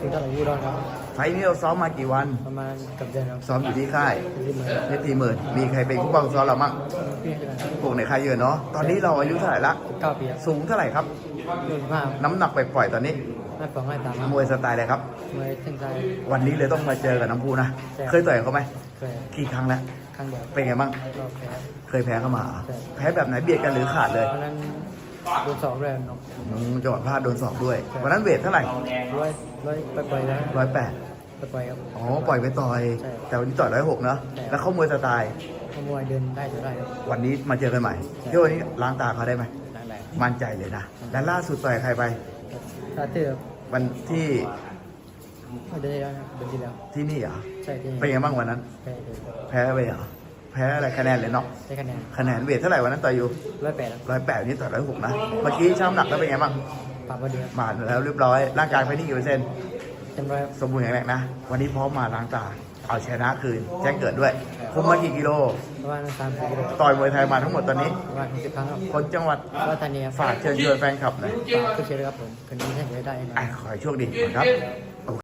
ถึงตลาดยูดอนครับ ไฟล์นี้เราซ้อมมากี่วัน ประมาณเกับเดือนครับซ้อมอยู่ที่ค่ายที่เหมือนเพชรทีหมื่นมีใครเป็นผู้บังซ้อมเรามั่งพี่ใช่ไหมพวกในค่ายเยอะเนาะ ตอนนี้เราอายุเท่าไหร่ละ เก้าปีครับสูงเท่าไหร่ครับรุ่นห้าน้ำหนักไปปล่อยๆตอนนี้ ไม่ปล่อยไม่ตามครับมวยสไตล์อะไรครับ มวยเส้นใจ วันนี้เลยต้องมาเจอกับน้ำพูนะ ใช่ เคยต่อยกับเขาไหมเคยกี่ครั้งแล้วครั้งเดียวเป็นไงบ้างรอบแพ้ เคยแพ้เข้ามาเหรอใช่แพ้แบบไหนเบียดกันหรือขาดเลย เพราะนั้น โดนสองแรงเนาะอืมจังหวะพลาดโดนสอบด้วย วันนั้นเวทเท่าไหร่ร้อยร้อยไปปล่อยแล้วร้อยแปดไปปล่อยครับ อ๋อ ปล่อยไปต่อย ใช่แต่วันนี้ต่อยร้อยหกเนาะ ใช่ แล้วเขามวยสไตล์ ขโมยเดินได้จะได้ครับ วันนี้มาเจอกันใหม่ใช่เที่ยววันนี้ล้างตาเขาได้ไหม หลายแรงมั่นใจเลยนะ และล่าสุดต่อยใครไปตาเตอร์วันที่เดินได้แล้วนะเดินที่แล้ว ที่นี่เหรอ ใช่ที่เป็นไงบ้างวันนั้นแพ้เลยแพ้ไปเหรอแพ้อะไรคะแนนเลยเนาะได้คะแนนคะแนนเวทเท่าไหร่วันนั้นต่อยอยู่ร้อยแปดครับร้อยแปดนี่ต่อยร้อยหกนะ เมื่อกี้ช่างน้ำหนักแล้วเป็นไงบ้างปากว่าเดียวมาแล้วเรียบร้อย ร่างกายไปนี่กี่เปอร์เซ็นต์เต็มร้อยครับสมบูรณ์แข็งแรงนะ วันนี้พร้อมมาล้างตา เอาชนะคืน แจ้งเกิดด้วยคุมมากี่กิโลประมาณสามสิบกิโลต่อยมวยไทยมาทั้งหมดตอนนี้ประมาณหกสิบครั้งครับคนจังหวัดก็ทันนี้ครับฝากเชิญชวนแฟนคลับหน่อยฝากช่วยเชียร์ด้วยครับผมคืนนี้ถ้าเกิดได้แน่นอนอะขอให้โชคดีก่อนครับ